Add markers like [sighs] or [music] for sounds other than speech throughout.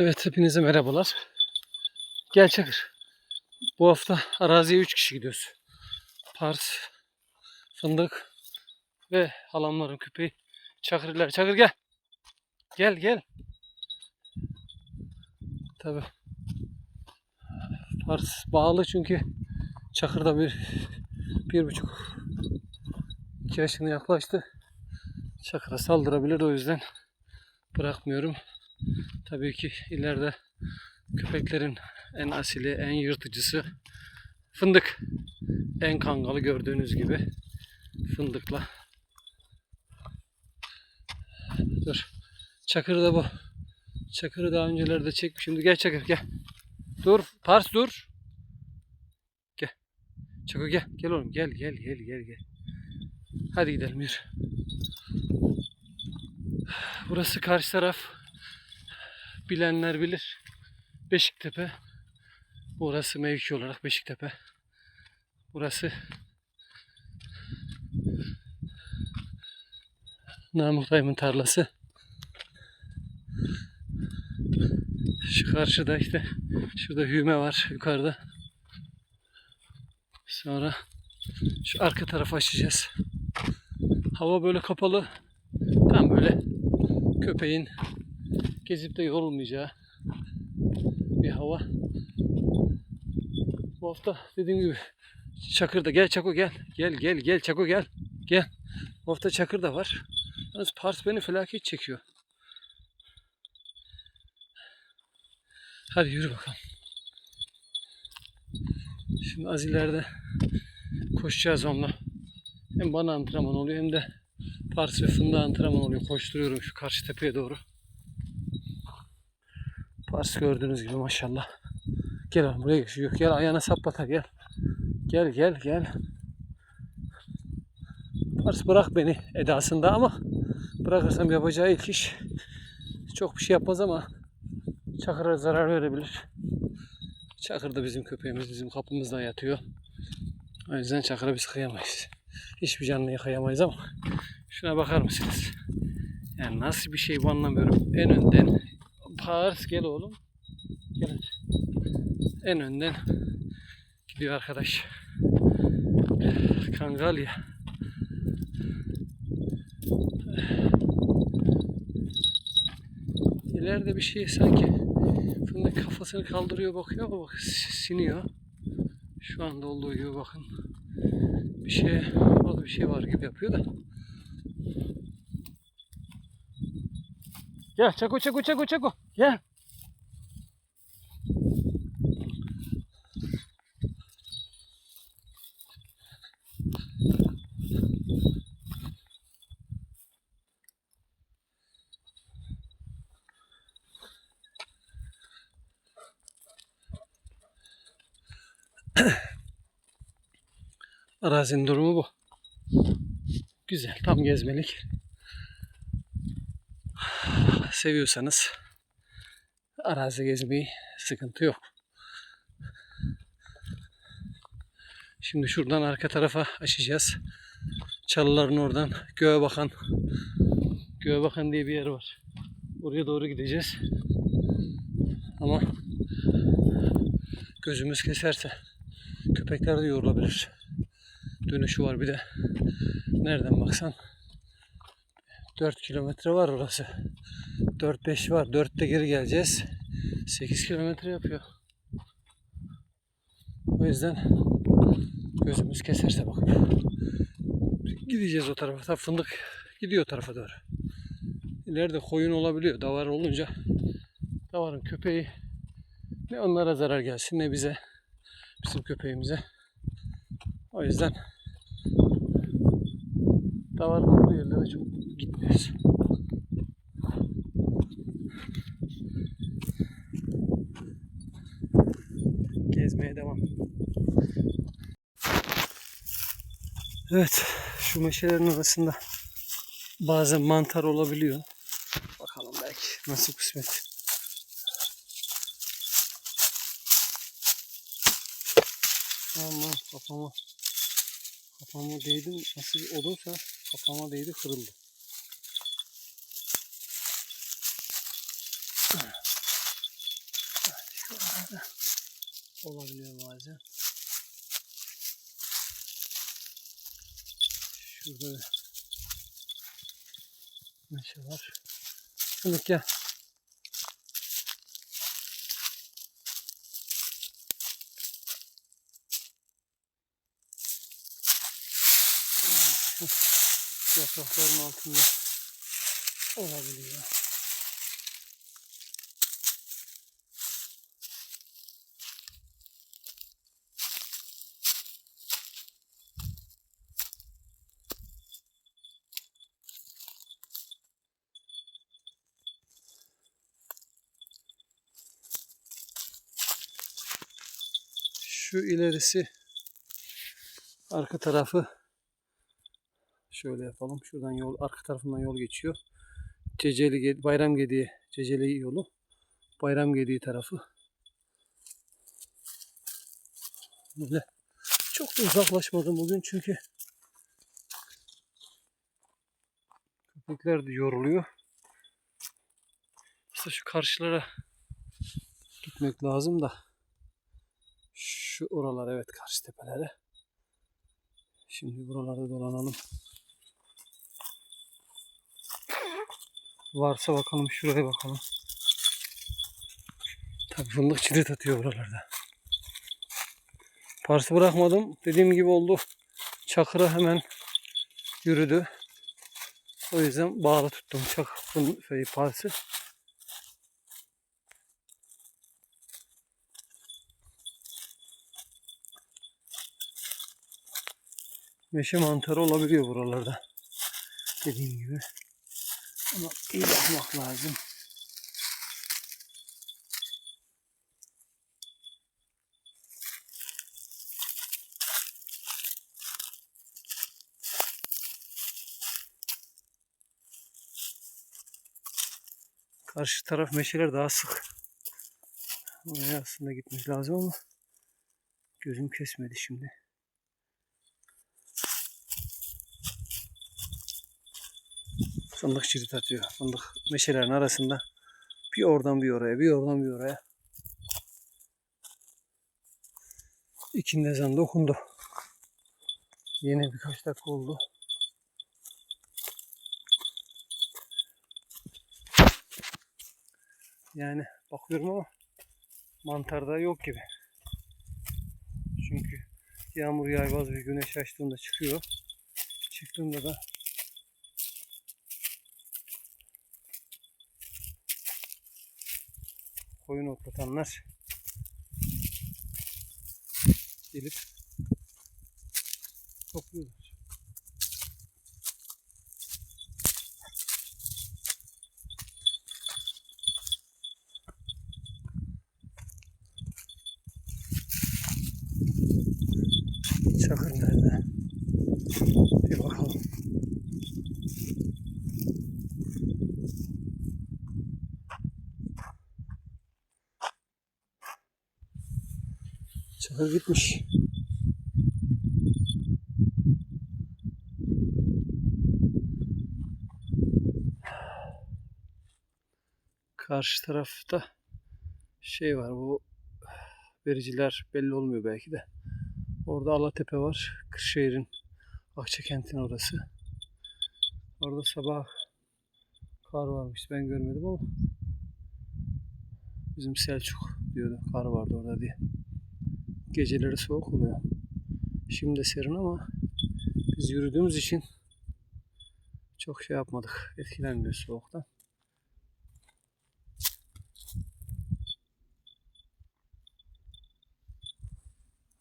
Evet hepinize merhabalar. Gel Çakır. Bu hafta araziye 3 kişi gidiyoruz. Pars, Fındık ve halamların köpeği Çakırlar. Çakır gel. Gel gel. Tabi. Pars bağlı çünkü Çakır'da bir bir buçuk iki yaşına yaklaştı. Çakır'a saldırabilir o yüzden bırakmıyorum. Tabii ki ileride köpeklerin en asili, en yırtıcısı fındık. En kangalı gördüğünüz gibi fındıkla. Dur. Çakırı da bu. Çakırı daha öncelerde çekmişim. Gel Çakır gel. Dur. Pars dur. Gel. Çakır gel. Gel oğlum. Gel gel gel gel gel. Hadi gidelim yürü. Burası karşı taraf bilenler bilir. Beşiktepe. Burası mevki olarak Beşiktepe. Burası Namık Dayım'ın tarlası. Şu karşıda işte şurada hüme var yukarıda. Sonra şu arka tarafı açacağız. Hava böyle kapalı. Tam böyle köpeğin gezip de yorulmayacağı bir hava. Bu hafta dediğim gibi Çakır'da gel Çako gel. Gel gel gel Çako gel. Gel. Bu hafta Çakır da var. Yalnız Pars beni felaket çekiyor. Hadi yürü bakalım. Şimdi az ileride koşacağız onunla. Hem bana antrenman oluyor hem de Pars ve Fındık'a antrenman oluyor. Koşturuyorum şu karşı tepeye doğru. Pars gördüğünüz gibi maşallah. Gel buraya gel. Yok, gel ayağına sap batar gel. Gel gel gel. Pars bırak beni edasında ama bırakırsam yapacağı ilk iş çok bir şey yapmaz ama Çakır'a zarar verebilir. Çakır da bizim köpeğimiz bizim kapımızda yatıyor. O yüzden Çakır'a biz kıyamayız. Hiçbir canlıyı kıyamayız ama şuna bakar mısınız? Yani nasıl bir şey bu anlamıyorum. En önden Pars gel oğlum. Gel. En önden gidiyor arkadaş. Kangalya. İleride bir şey sanki fındık kafasını kaldırıyor bakıyor ama bak siniyor. Şu anda olduğu gibi bakın. Bir şey, orada bir şey var gibi yapıyor da. Gel çako çako çako çako. Gel. [coughs] Arazinin durumu bu. Güzel, tam gezmelik. [sighs] Seviyorsanız arazi gezmeyi sıkıntı yok. Şimdi şuradan arka tarafa açacağız. Çalıların oradan göğe bakan göğe bakan diye bir yer var. Oraya doğru gideceğiz. Ama gözümüz keserse köpekler de yorulabilir. Dönüşü var bir de. Nereden baksan 4 kilometre var orası. 4-5 var. 4'te geri geleceğiz. 8 kilometre yapıyor. O yüzden gözümüz keserse bakıp gideceğiz o tarafa. Fındık gidiyor tarafa doğru. İleride koyun olabiliyor. Davar olunca davarın köpeği ne onlara zarar gelsin ne bize bizim köpeğimize. O yüzden davarın olduğu yerlere çok gitmiyoruz. Evet, şu meşelerin arasında bazen mantar olabiliyor. Bakalım belki nasıl kısmet. Aman kafama kafama değdi nasıl bir odunsa kafama değdi kırıldı. Olabiliyor bazen. Şurada bir meşe var. Fındık gel. Yaprakların altında olabiliyor. Şu ilerisi arka tarafı şöyle yapalım. Şuradan yol arka tarafından yol geçiyor. Ceceli Bayram Gediği Ceceli yolu. Bayram Gediği tarafı. Böyle çok da uzaklaşmadım bugün çünkü köpekler de yoruluyor. İşte şu karşılara gitmek lazım da şu oralar evet karşı tepelere. Şimdi buralarda dolanalım. Varsa bakalım şuraya bakalım. Tabii fındık çirit atıyor buralarda. Parsı bırakmadım. Dediğim gibi oldu. Çakıra hemen yürüdü. O yüzden bağlı tuttum çak şey, parsı. Meşe mantarı olabiliyor buralarda. Dediğim gibi. Ama iyi bakmak lazım. Karşı taraf meşeler daha sık. Oraya aslında gitmek lazım ama gözüm kesmedi şimdi. Fındık çirit atıyor. Fındık meşelerin arasında bir oradan bir oraya, bir oradan bir oraya. İkindi ezan da okundu. Yine birkaç dakika oldu. Yani bakıyorum ama mantarda yok gibi. Çünkü yağmur yağmaz bir güneş açtığında çıkıyor. Çıktığında da koyun otlatanlar gelip topluyorlar. Çakır nerede? Bir bakalım. Çakır gitmiş. Karşı tarafta şey var bu vericiler belli olmuyor belki de. Orada Alatepe var. Kırşehir'in Akçakent'in orası. Orada sabah kar varmış. Ben görmedim ama bizim Selçuk diyordu. Kar vardı orada diye. Geceleri soğuk oluyor. Şimdi serin ama biz yürüdüğümüz için çok şey yapmadık. Etkilenmiyor soğuktan.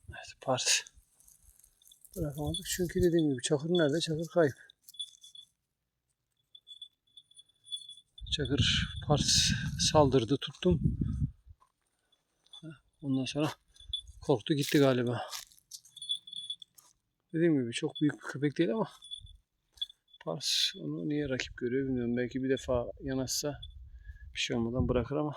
Evet, Pars. Bırakamadık çünkü dediğim gibi Çakır nerede? Çakır kayıp. Çakır Pars saldırdı tuttum. Ondan sonra korktu gitti galiba. Dediğim gibi çok büyük bir köpek değil ama Pars onu niye rakip görüyor bilmiyorum. Belki bir defa yanaşsa bir şey olmadan bırakır ama